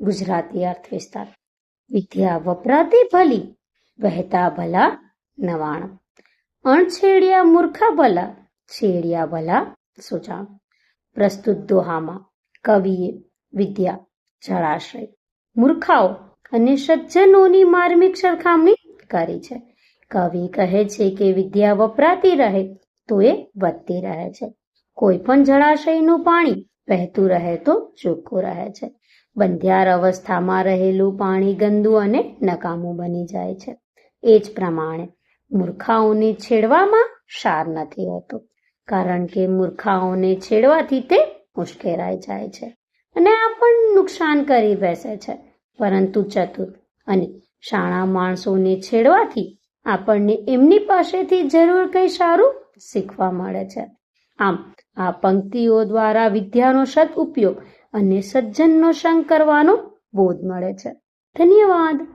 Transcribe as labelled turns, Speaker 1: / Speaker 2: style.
Speaker 1: ગુજરાતી અર્થ વિસ્તાર. વિદ્યા વપરાતી ભલી, વહેતા ભલા, નવાણ. અણછેડિયા મૂર્ખા ભલા, છેડિયા ભલા, સુજાણ. પ્રસ્તુત દોહામાં, કવિએ વિદ્યા, જળાશય. મૂર્ખાઓ અને સજ્જનોની માર્મિક સરખામણી કરી છે. કવિ કહે છે કે વિદ્યા વપરાતી રહે, તો એ વધતી રહે છે. કોઈ પણ જળાશયનું પાણી વહેતું રહે તો ચોખ્ખું રહે છે. બંધિયાર અવસ્થામાં રહેલું પાણી ગંદુ અને નકામું બની જાય છે. એ જ પ્રમાણે મૂર્ખાઓને છેડવામાં સાર નથી હોતો, કારણ કે મૂર્ખાઓને છેડવાથી તે મુશ્કેરાઈ જાય છે અને આ પણ નુકસાન કરી બેસે છે. પરંતુ ચતુર અને શાણા માણસોને છેડવાથી આપણને એમની પાસેથી જરૂર કંઈ સારું શીખવા મળે છે. આમ, આ પંક્તિઓ દ્વારા વિદ્યાનો સદ ઉપયોગ અને સજ્જનનો સંગ કરવાનો બોધ મળે છે. ધન્યવાદ.